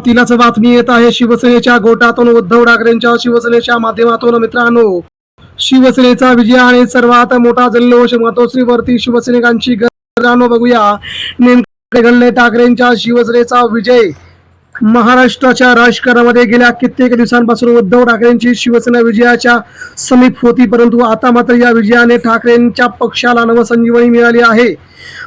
सुरुवातीलाच बातमी येत आहे. शिवसेनेच्या गोटातून उद्धव ठाकरेंच्या शिवसेनेच्या माध्यमातून मित्रांनो शिवसेनेचा विजय आणि सर्वात मोठा जल्लोष मातोश्रीवरती शिवसैनिकांची बघूया. नेमके घडले ठाकरेंच्या शिवसेनेचा विजय. महाराष्ट्राच्या राजकारणामध्ये गेल्या कित्येक दिवसांपासून उद्धव ठाकरेंची शिवसेना विजयाच्या समीप होती परंतु आता मात्र या विजयाने ठाकरेंच्या पक्षाला नवसंजीवनी मिळाली आहे.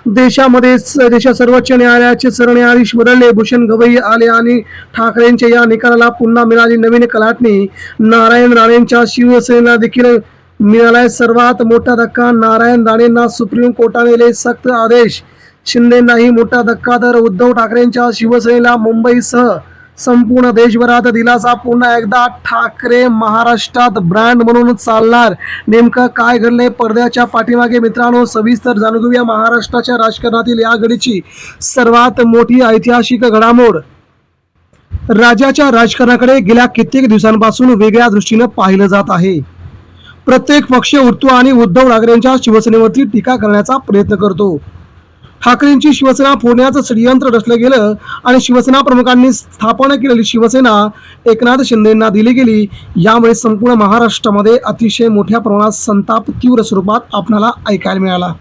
देशामध्ये देशात सर्वोच्च न्यायालयाचे सरन्यायाधीश बदलले. भूषण गवई आले आणि ठाकरेंच्या या निकालाला पुन्हा मिळाली नवीन कलाटणी. नारायण राणेंच्या शिवसेनेला देखील मिळालाय सर्वात मोठा धक्का. नारायण राणेंना सुप्रीम कोर्टाने दिले सक्त आदेश. शिंदेंनाही मोठा धक्का. तर उद्धव ठाकरेंच्या शिवसेनेला मुंबईसह संपूर्ण देशभरात दिलासा पुन्हा एकदा ठाकरे महाराष्ट्रात ब्रँड म्हणून चालणार. नेमकं काय घडलंय पडद्याच्या पाठीमागे? मित्रांनो सविस्तर जाणून घेऊया महाराष्ट्राच्या राजकारणातील या घडीची सर्वात मोठी ऐतिहासिक घडामोड. राज्याच्या राजकारणाकडे गेल्या कित्येक दिवसांपासून वेगळ्या दृष्टीनं पाहिलं जात आहे. प्रत्येक पक्ष उठतो आणि उद्धव ठाकरेंच्या शिवसेनेवरती टीका करण्याचा प्रयत्न करतो. ठाकरेंची शिवसेना फोडण्याचं षडयंत्र रचलं गेलं आणि शिवसेना प्रमुखांनी स्थापना केलेली शिवसेना एकनाथ शिंदेंना दिली गेली. यामुळे संपूर्ण महाराष्ट्रामध्ये अतिशय मोठ्या प्रमाणात संताप तीव्र स्वरूपात आपणाला ऐकायला मिळाला.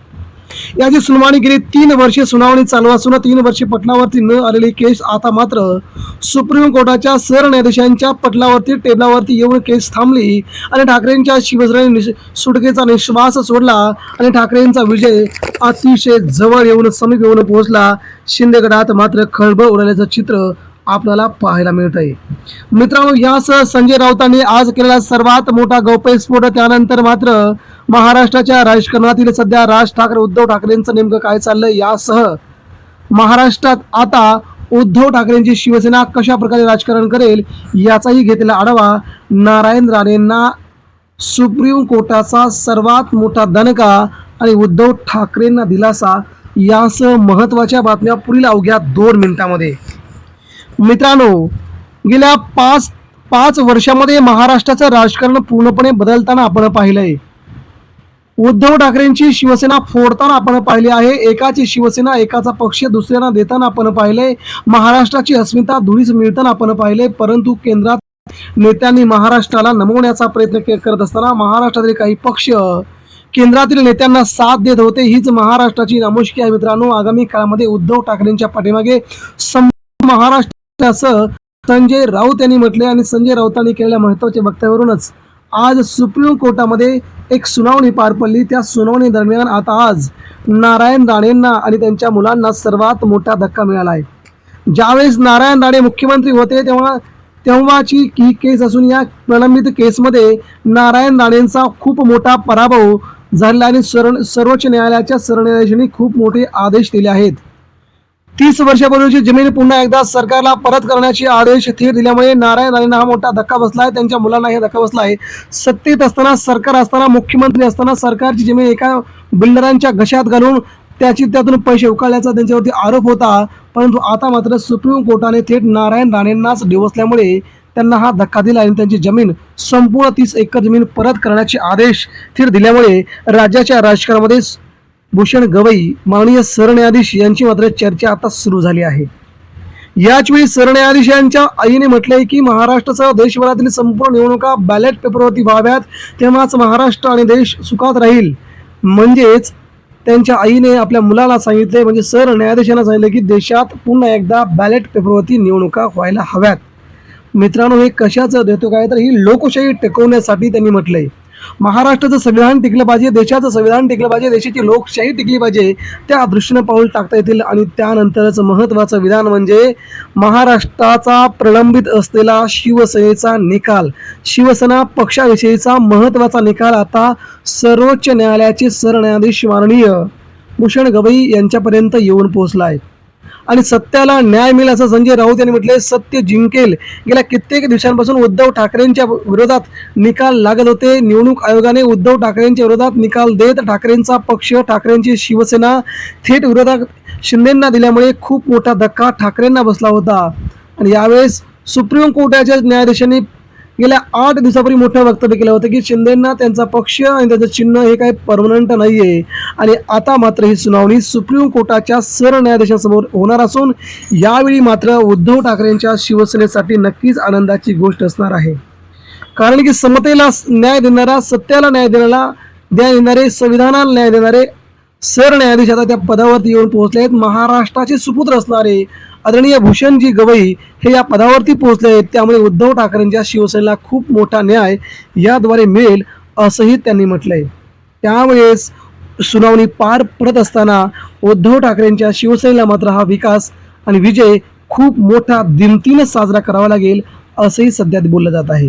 याची सुनावणी गेली तीन वर्षे सुनावणी चालू असून तीन वर्षे पटलावरती न आलेली केस आता मात्र सुप्रीम कोर्टाच्या सरन्यायाधीशांच्या पटलावरती टेबलावरती येऊन केस थांबली आणि ठाकरेंच्या शिवसेनेने सुटकेचा निश्वास सोडला आणि ठाकरेंचा विजय अतिशय जवळ येऊन समीप येऊन पोहोचला. शिंदे गटात मात्र खळबळ उडाल्याचं चित्र आपल्याला पाहायला मिळत आहे मित्रांनो यासह संजय राऊतांनी आज केलेला सर्वात मोठा गौप्यस्फोट त्यानंतर मात्र महाराष्ट्राच्या राजकारणातील सध्या राज ठाकरे उद्धव ठाकरेंचं नेमकं काय चाललंय यासह महाराष्ट्रात आता उद्धव ठाकरेंची शिवसेना कशा प्रकारे राजकारण करेल याचाही घेतलेला आढावा नारायण राणेंना सुप्रीम कोर्टाचा सर्वात मोठा दणका आणि उद्धव ठाकरेंना दिलासा यासह महत्त्वाच्या बातम्या पुढील अवघ्या दोन मिनिटांमध्ये. मित्रांनो गेल्या पाच पाच वर्षामध्ये महाराष्ट्राचं राजकारण पूर्णपणे बदलताना आपण पाहिलंय. उद्धव ठाकरेंची शिवसेना फोडताना आपण पाहिली आहे. एकाची शिवसेना एकाचा पक्ष दुसऱ्यांना देताना आपण पाहिले महाराष्ट्राची अस्मिता धुळीस मिळताना आपण पाहिले परंतु केंद्रात नेत्यांनी महाराष्ट्राला नमवण्याचा प्रयत्न करत असताना महाराष्ट्रातील काही पक्ष केंद्रातील नेत्यांना साथ देत होते. हीच महाराष्ट्राची नामुष्की आहे मित्रांनो. आगामी काळामध्ये उद्धव ठाकरेंच्या पाठीमागे महाराष्ट्र असं संजय राऊत यांनी म्हटले आणि संजय राऊतांनी केलेल्या महत्त्वाच्या वक्तव्यावरूनच आज सुप्रीम कोर्टामध्ये एक सुनावणी पार पडली. त्या सुनावणी दरम्यान आता आज नारायण राणेंना आणि त्यांच्या मुलांना सर्वात मोठा धक्का मिळाला आहे. ज्यावेळेस नारायण राणे मुख्यमंत्री होते तेव्हा तेव्हाची ही केस असून या प्रलंबित केसमध्ये नारायण राणेंचा खूप मोठा पराभव झाला आणि सर सर्वोच्च न्यायालयाच्या सरन्यायाधीशांनी खूप मोठे आदेश दिले आहेत. तीस वर्षापूर्वीची जमीन पुन्हा एकदा सरकारला परत करण्याचे आदेश थेट दिल्यामुळे नारायण राणेंना हा मोठा धक्का बसला आहे. त्यांच्या मुलांना हे धक्का बसला आहे. सत्तेत असताना सरकार असताना मुख्यमंत्री असताना सरकारची जमीन एका बिल्डरांच्या घशात घालून त्याची त्यातून पैसे उकळल्याचा त्यांच्यावरती आरोप होता. परंतु आता मात्र सुप्रीम कोर्टाने थेट नारायण राणेंनाच डिवसल्यामुळे त्यांना हा धक्का दिला आणि त्यांची जमीन संपूर्ण तीस एकर जमीन परत करण्याचे आदेश थेट दिल्यामुळे राज्याच्या राजकारणामध्ये भूषण गवई माननीय सरन्यायाधीश यांची मात्र चर्चा आता सुरू झाली आहे. याचवेळी सरन्यायाधीशांच्या आईने म्हटले की महाराष्ट्रासह देशभरातील संपूर्ण निवडणुका बॅलेट पेपरवरती व्हाव्यात तेव्हाच महाराष्ट्र आणि देश सुखात राहील. म्हणजेच त्यांच्या आईने आपल्या मुलाला सांगितले म्हणजे सर न्यायाधीशांना सांगितलं की देशात पुन्हा एकदा बॅलेट पेपरवरती निवडणुका व्हायला हव्यात. मित्रांनो हे कशाचं देतो काय? तर ही लोकशाही टिकवण्यासाठी त्यांनी म्हटलंय. महाराष्ट्राचं संविधान टिकलं पाहिजे देशाचं संविधान टिकलं पाहिजे देशाची लोकशाही टिकली पाहिजे त्या दृष्टीनं पाऊल टाकता येतील. आणि त्यानंतरच महत्त्वाचं विधान म्हणजे महाराष्ट्राचा प्रलंबित असलेला शिवसेनेचा निकाल. शिवसेना पक्षाविषयीचा महत्त्वाचा निकाल आता सर्वोच्च न्यायालयाचे सरन्यायाधीश माननीय भूषण गवई यांच्यापर्यंत येऊन पोहोचला आहे आणि सत्याला न्याय मिळेल असं संजय राऊत यांनी म्हटले सत्य जिंकेल. गेल्या कित्येक दिवसांपासून उद्धव ठाकरेंच्या विरोधात निकाल लागत होते. निवडणूक आयोगाने उद्धव ठाकरेंच्या विरोधात निकाल देत ठाकरेंचा पक्ष ठाकरेंची शिवसेना थेट विरोधात शिंदेंना दिल्यामुळे खूप मोठा धक्का ठाकरेंना बसला होता. आणि यावेळेस सुप्रीम कोर्टाच्या न्यायाधीशांनी गेल्या आठ दिवसापूर्वी मोठं वक्तव्य केलं होतं की शिंदेंना त्यांचा पक्ष आणि त्याचं चिन्ह हे काही परमनंट नाही आहे आणि आता मात्र ही सुनावणी सुप्रीम कोर्टाच्या सरन्यायाधीशासमोर होणार असून यावेळी मात्र उद्धव ठाकरेंच्या शिवसेनेसाठी नक्कीच आनंदाची गोष्ट असणार आहे. कारण की समतेला न्याय देणारा सत्याला न्याय देणारा न्याय देणारे संविधानाला न्याय देणारे सरन्यायाधीश आता त्या पदावरती येऊन पोहोचले आहेत महाराष्ट्राचे सुपुत्र असणारे आदरणीय भूषणजी गवई हे या पदावरती पोहोचले आहेत. त्यामुळे उद्धव ठाकरेंच्या शिवसेनेला खूप मोठा न्याय याद्वारे मिळेल असंही त्यांनी म्हटलंय. त्यावेळेस सुनावणी पार पडत असताना उद्धव ठाकरेंच्या शिवसेनेला मात्र हा विकास आणि विजय खूप मोठा दिमतीनं साजरा करावा लागेल असंही सध्या बोललं जात आहे.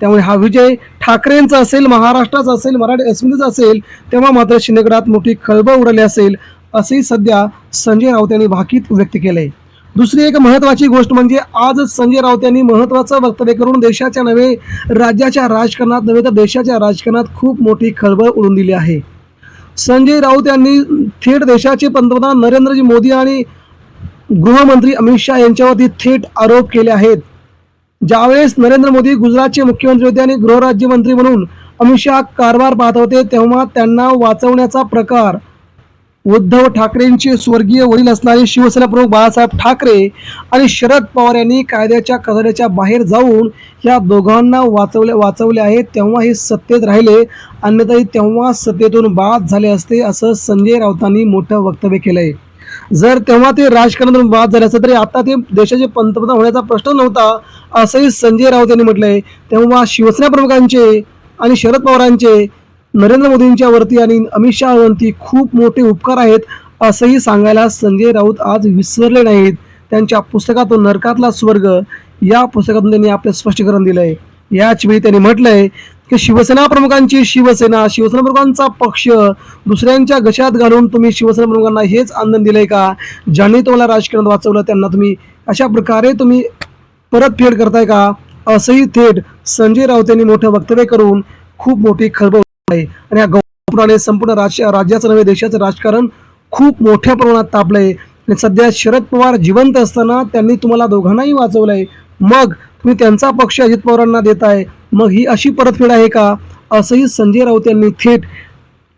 त्यामुळे हा विजय ठाकरेंचा असेल महाराष्ट्राचा असेल मराठी अस्मितेचा असेल तेव्हा मात्र शिंदेगडात मोठी खळबळ उडाली असेल असंही सध्या संजय राऊत यांनी भाकीत व्यक्त केलं आहे दुसरी एक महत्वाची गोष्ट म्हणजे आज संजय राऊत यांनी महत्वाचं वक्तव्य करून देशाच्या नव्हे राज्याच्या राजकारणात नव्हे तर देशाच्या राजकारणात खूप मोठी खळबळ उडून दिली आहे. संजय राऊत यांनी थेट देशाचे पंतप्रधान नरेंद्रजी मोदी आणि गृहमंत्री अमित शहा यांच्यावरती थेट आरोप केले आहेत. ज्यावेळेस नरेंद्र मोदी गुजरातचे मुख्यमंत्री होते आणि गृहराज्यमंत्री म्हणून अमित शहा कारभार पाहत होते तेव्हा त्यांना वाचवण्याचा प्रकार उद्धव ठाकरेंचे स्वर्गीय वडील असणारे शिवसेना प्रमुख बाळासाहेब ठाकरे आणि शरद पवार यांनी कायद्याच्या कचऱ्याच्या बाहेर जाऊन या दोघांना वाचवले वाचवले आहे तेव्हा हे सत्तेत राहिले अन्यथा तेव्हा सत्तेतून बाद झाले असते असं संजय राऊतांनी मोठं वक्तव्य केलं आहे जर तेव्हा ते राजकारणातून बाद झाले असते तरी आता ते देशाचे पंतप्रधान होण्याचा प्रश्न नव्हता असंही संजय राऊत यांनी म्हटलंय. तेव्हा शिवसेना प्रमुखांचे आणि शरद पवारांचे नरेंद्र मोदींच्या वरती आणि अमित शहावरती खूप मोठे उपकार आहेत असंही सांगायला संजय राऊत आज विसरले नाहीत. त्यांच्या पुस्तकातून नरकातला स्वर्ग या पुस्तकातून त्यांनी आपलं स्पष्टीकरण दिलंय. याच वेळी त्यांनी म्हटलंय की शिवसेना प्रमुखांची शिवसेना शिवसेना प्रमुखांचा पक्ष दुसऱ्यांच्या घशात घालून तुम्ही शिवसेना प्रमुखांना हेच आनंद दिलंय का? ज्यांनी तुम्हाला राजकारणात वाचवलं त्यांना तुम्ही अशा प्रकारे तुम्ही परतफेड करताय का? असंही थेट संजय राऊत यांनी मोठं वक्तव्य करून खूप मोठी खळबळ आहे. आणि या गौपुराने संपूर्ण राज्य राज्याचं नव्हे देशाचं राजकारण खूप मोठ्या प्रमाणात तापलंय. आणि सध्या शरद पवार जिवंत असताना त्यांनी तुम्हाला दोघांनाही वाचवलं आहे मग तुम्ही त्यांचा पक्ष अजित पवारांना देताय. मग ही अशी परतफेड आहे का? असंही संजय राऊत यांनी थेट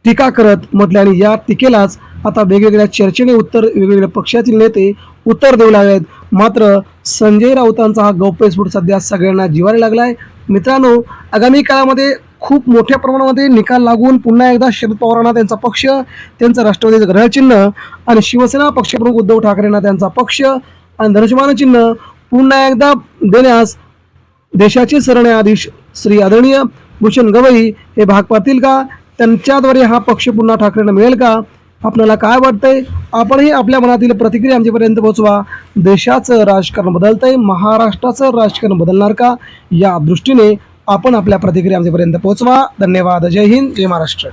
टीका करत म्हटले आणि या टीकेलाच आता वेगवेगळ्या चर्चेने उत्तर वेगवेगळ्या पक्षातील नेते उत्तर देऊ लागले आहेत. मात्र संजय राऊतांचा हा गौप्यस्फोट सध्या सगळ्यांना जिवायला लागला आहे मित्रांनो आगामी काळामध्ये खूप मोठ्या प्रमाणामध्ये निकाल लागून पुन्हा एकदा शरद पवारांना त्यांचा पक्ष त्यांचं राष्ट्रवादीचं ग्रहचिन्ह आणि शिवसेना पक्षप्रमुख उद्धव ठाकरेंना त्यांचा पक्ष आणि धनुष्यमान चिन्ह पुन्हा एकदा देण्यास देशाचे सरन्यायाधीश श्री आदरणीय भूषण गवई हे भाग पाडतील का? त्यांच्याद्वारे हा पक्ष पुन्हा ठाकरेंना मिळेल का? आपल्याला काय वाटतंय? आपणही आपल्या मनातील प्रतिक्रिया आमच्यापर्यंत पोहोचवा. देशाचं राजकारण बदलतंय महाराष्ट्राचं राजकारण बदलणार का? या दृष्टीने आपण आपल्या प्रतिक्रियांपर्यंत पोहोचवा. धन्यवाद. जय हिंद. जय महाराष्ट्र.